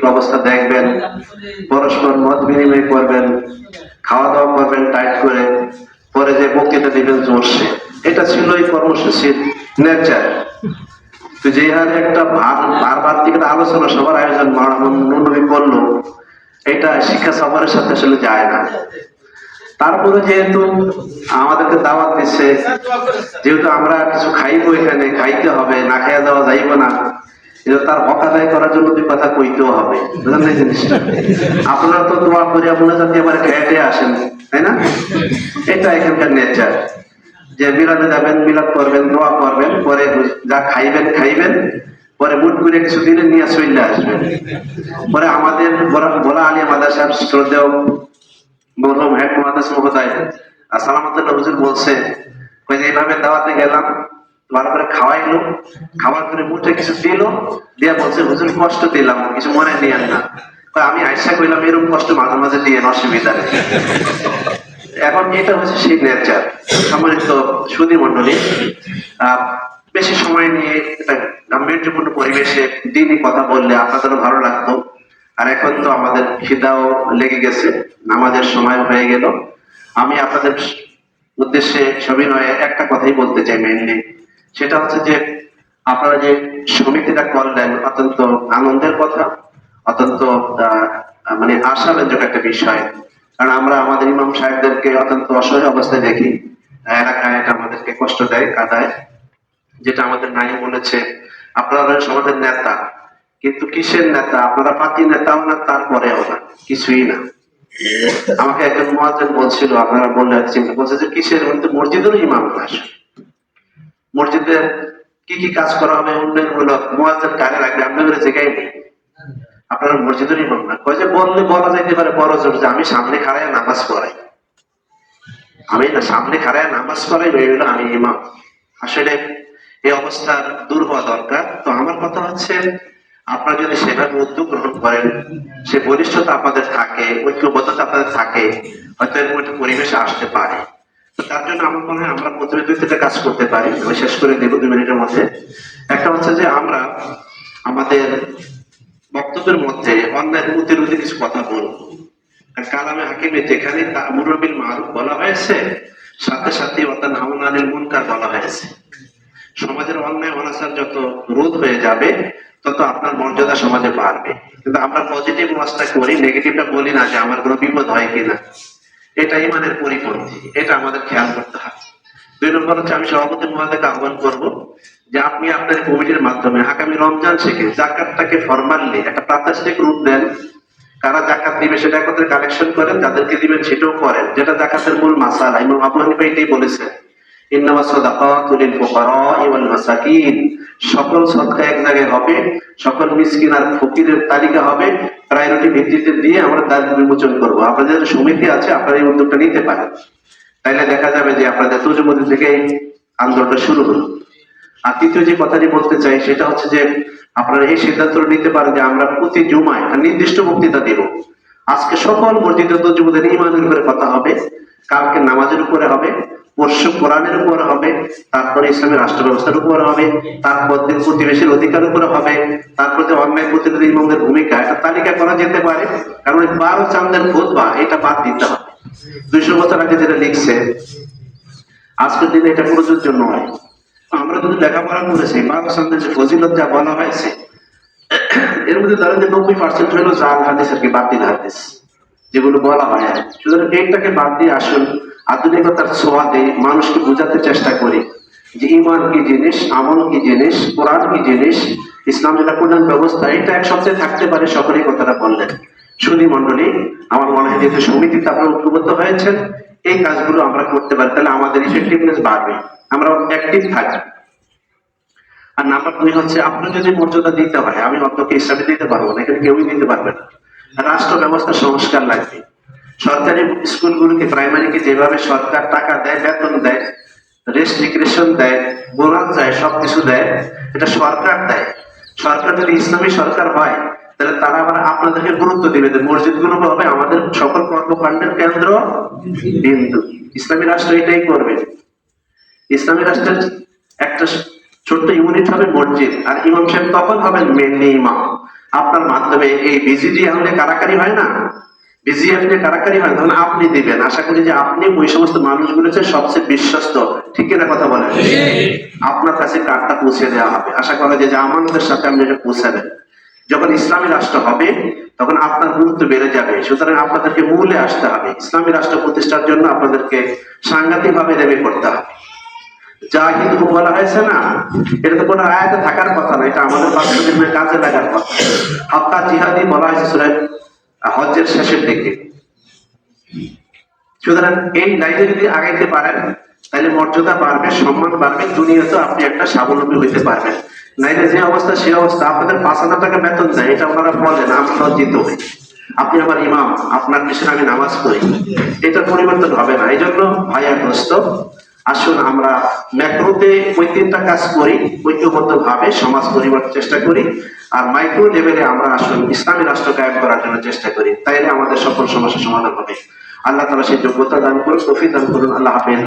অর্থনৈতিক অবস্থা দেখবেন, পরস্পর মত বিনিময় করবেন খাওয়া দাওয়া করবেন টাইট করে, পরে যে বক্তৃতা দিবেন জোরসে। এটা ছিল এই কর্মসূচির নেচার তো যে হারে একটা বারবার থেকে আলোচনা সবার আয়োজন মন্ডলী করল, এটা শিক্ষা সফরের সাথে আসলে যায় না। তারপরে যেহেতু আমাদেরকে দাওয়াত দিচ্ছে, যেহেতু আমরা কিছু খাইবো এখানে, খাইতে হবে, না খাইয়া যাওয়া যাইব না এটা তার করার জন্য দুই কথা কইতেও হবে। আপনারা তো দোয়া করিয়া মনে যাতে আসেন, তাই না? এটা এখানকার নেচার যে মিলাদে যাবেন, মিলাদ করবেন, দোয়া করবেন, পরে যা খাইবেন খাইবেন, পরে মুট করে কিছু দিনে নিয়ে চলে আসবেন। পরে আমাদের বলা- আলী মাদাসার শ্রদ্ধেয় মরহম হেড হুজুর বলছে এইভাবে দাওয়াতে গেলাম ভালো করে খাওয়াইলো, খাওয়ার পরে মুঠে কিছু দিল, দিয়া বলছে, হুজুর, কষ্ট দিলাম, কিছু মনে নিয়েন না। আমি আইসা কইলাম, এরকম কষ্ট মাঝে মাঝে দিয়ে অসুবিধা এখন এটা হচ্ছে সেই নেচার সম্মানিত সুদী মন্ডলী বেশি সময় নিয়ে একটা গাম্ভীর্যপূর্ণ পরিবেশে দিনই কথা বললে আপনাদেরও ভালো লাগতো। আর এখন তো আমাদের খিদাও লেগে গেছে, নামাজের সময় হয়ে গেল। আমি আপনাদের উদ্দেশ্যে সবিনয়ে একটা কথাই বলতে চাই মেনলি সেটা হচ্ছে যে আপনারা যে সমিতিটা করলেন অত্যন্ত আনন্দের কথা, অত্যন্ত মানে আশাব্যঞ্জক একটা বিষয়। কারণ আমরা আমাদের ইমাম সাহেবদেরকে অত্যন্ত অসহায় অবস্থায় দেখি। এলাকায় এটা আমাদেরকে কষ্ট দেয়, কাদায়। যেটা আমাদের নাই বলেছে আপনারা সমাজের নেতা। কিন্তু কিসের নেতা? আপনারা পাতি নেতাও না তারপরেও না, কিছুই না। আমাকে একজন মহাজন বলছিল, আপনারা বললে চিন্তা বলছে যে কিসের? মধ্যে মসজিদেরও ইমাম না আসলে। মসজিদের কি কি কাজ করা হবে উন্নয়নমূলক মহাজন কারে রাখবে আপনাদের জায়গায় আপনারা মসজিদের ইমাম না, কয় যে বললে বলা যাইতে পারে, বড় জোর যে আমি সামনে খাড়ায় নামাজ পড়াই। আমি না সামনে খাড়ায় নামাজ পড়াই গেল আমি ইমাম। আসলে এই অবস্থা দূর হওয়া দরকার। তো আমার কথা হচ্ছে, আপনারা যদি সেভাবে উদ্যোগ গ্রহণ করেন, সে বলিষ্ঠতা আপনাদের থাকে, ঐক্যবদ্ধতা আপনাদের থাকে, হয়তো এরকম একটা পরিবেশে আসতে পারে। তার জন্য আমার মনে হয় আমরা প্রথমে দুই তিনটা কাজ করতে পারি। আমি শেষ করে দেবো দুই মিনিটের মধ্যে। একটা হচ্ছে যে আমরা আমাদের বক্তব্যের মধ্যে অন্যায় প্রতিরোধী কিছু কথা বলব। কালামে হাকিমে যেখানে মুরবিল মারুফ বলা হয়েছে, সাথে সাথে অর্থাৎ নামুন আনিল মুনকার বলা হয়েছে। সমাজের অন্যায়, অনাচার যত রোধ হয়ে যাবে, তত আপনার মর্যাদা সমাজে বাড়বে। কিন্তু আমরা পজিটিভ ওয়াজটা করি নেগেটিভটা বলি না যে আমার কোনো বিপদ হয় কিনা। এটা ইমানের পরিপন্থী, এটা আমাদের খেয়াল করতে হবে দুই নম্বর হচ্ছে আমি সভাপতি মহাদেরকে আহ্বান করব যে আপনি আপনার কমিটির মাধ্যমে আগামী রমজান শেখে জাকাতটাকে ফরমালি একটা প্রাতিষ্ঠানিক রূপ দেন। কারা জাকাত দিবে সেটা একত্রে কালেকশন করেন, যাদেরকে দিবেন সেটাও করেন, যেটা জাকাতের মূল মাসালা। ইমাম আবু হানিফা এটাই বলেছেন, ইন্নামা সাদাকাতু লিল ফুকারাই ওয়াল মাসাকিন। সকল সদকা এক জায়গায় হবে, সকল মিসকিন আর ফকিরের তালিকা হবে, প্রায়োরিটি ভিত্তিতে দিয়ে আমরা দারিদ্র বিমোচন করব। আপনাদের সমিতি আছে, আপনারা এই উদ্যোগটা নিতে পারেন। তাইলে দেখা যাবে যে আপনাদের তুজমতি থেকে আন্দোলনটা শুরু হলো। আর তৃতীয় যে কথাটি বলতে চাই, সেটা হচ্ছে যে আপনারা এই সিদ্ধান্ত নিতে পারেন যে আমরা প্রতি জুমায় নির্দিষ্ট বক্তৃতা দেব। আজকে সকল মসজিদের মসজিদে যুবদের ইমানের উপরে কথা হবে, কালকে নামাজের উপরে হবে পরশু কোরআনের উপরে হবে, তারপরে ইসলামের রাষ্ট্র ব্যবস্থার উপরে হবে, তারপর প্রতিবেশীর অধিকার উপরে হবে, তারপর যে অন্যায় প্রতিরোধী ভূমিকা একটা তালিকা করা যেতে পারে। কারণ বারো চান্দের খোদবা এটা বাদ দিতে হবে। দুইশো বছর আগে যেটা লিখছে, আজকের দিনে এটা প্রযোজ্য নয়। আমরা যদি লেখাপড়া করেছি বাবা সামনের যে ফজিলত যা বলা হয়েছে, এর মধ্যে ধরেন যে নব্বই পার্সেন্ট হলো জাল হাদিস আর কি, বাতিল হাদিস, যেগুলো বলা হয়। সুতরাং এইটাকে বাদ দিয়ে আসুন। আধুনিকতার ছোঁয়াতে মানুষকে বোঝাতে চেষ্টা করি যে ইমান কি জিনিস, আমল কি জিনিস, কোরআন কি জিনিস, ইসলাম যেটা প্রধান ব্যবস্থা, এটা এক সপ্তাহে থাকতে পারে সকলেই কথাটা বললেন। সুধী মন্ডলী আমার মনে হয় যেহেতু সমিতিতে আপনারা ঐক্যবদ্ধ হয়েছেন, এই কাজগুলো আমরা করতে পারি, তাহলে আমাদের ইফেক্টিভনেস বাড়বে আমরা অ্যাক্টিভ থাকব। আর নাম্বার দুই হচ্ছে আপনার যদি মর্যাদা দিতে হয়, আমি অন্তকে হিসাবে দিতে পারব না, এখানে কেউই দিতে পারবে না। রাষ্ট্র ব্যবস্থা সংস্কার লাগবে। সরকারি স্কুলগুলোকে প্রাইমারিকে যেভাবে সরকার টাকা দেয়, বেতন দেয় রেস্ট্রিকশন দেয় বোনাস দেয় সবকিছু দেয়, এটা সরকার দেয়। সরকার যদি ইসলামী সরকার হয়, তাহলে তারা আবার আপনাদেরকে গুরুত্ব দিবে যে মসজিদগুলো হবে আমাদের সকল কর্মকাণ্ডের কেন্দ্র বিন্দু। ইসলামী রাষ্ট্র এটাই করবে। ইসলামী রাষ্ট্রের একটা ছোট্ট ইউনিট হবে মসজিদ, আর ইমাম সাহেব তখন হবেন মেনলি ইমাম আপনার মাধ্যমে এই বিজিডি হলে কারাকারি হয় না? বিজিএফ নিয়ে কারাকারি হয় তখন আপনি দিবেন। আশা করি যে আপনি ওই সমস্ত সবচেয়ে বিশ্বস্ত। ঠিক কিনা কথা বলেন? আপনার কাছে কার্ডটা পৌঁছে দেওয়া হবে। আশা করা যায় যে আমানতের সাথে আপনি এটা পৌঁছাবেন। যখন ইসলামী রাষ্ট্র হবে তখন আপনার গুরুত্ব বেড়ে যাবে। সুতরাং আপনাদেরকে মূলে আসতে হবে। ইসলামী রাষ্ট্র প্রতিষ্ঠার জন্য আপনাদেরকে সাংঘাতিক ভাবে নেমে করতে হবে। জাহিদ বলা হয়েছে না এটা তো কোনো আয়াতে থাকার কথা না এটা আমাদের বাস্তব জীবনে কাজে লাগার কথা। হাক্কা জিহাদি বলা হয়েছে সুরায় হজ্জের শেষের দিকে। সুতরাং এই লাইনে যদি আগাইতে পারেন, তাহলে মর্যাদা বাড়বে, সম্মান বাড়বে, দুনিয়াতে আপনি একটা স্বাবলম্বী হইতে পারবেন। নাইলে যে অবস্থা, সে অবস্থা, আপনাদের পাঁচ হাজার টাকা বেতন দেয়, এটা আপনারা বলেন, আমি লজ্জিত হই। আপনি আমার ইমাম, আপনার পিছনে আমি নামাজ পড়ি। এটা পরিবর্তন হবে না। এই জন্য ভাইয়া, দোস্ত আসুন আমরা ম্যাক্রোতে ওই তিনটা কাজ করি ঐক্যবদ্ধ ভাবে সমাজ পরিবর্তন চেষ্টা করি, আর মাইক্রো লেভেলে আমরা আসুন ইসলামী রাষ্ট্র কায়েম করার জন্য চেষ্টা করি। তাইলে আমাদের সকল সমস্যার সমাধান হবে। আল্লাহ তালা সেই যোগ্যতা দান করুন সফি দান করুন। আল্লাহ হাফেজ।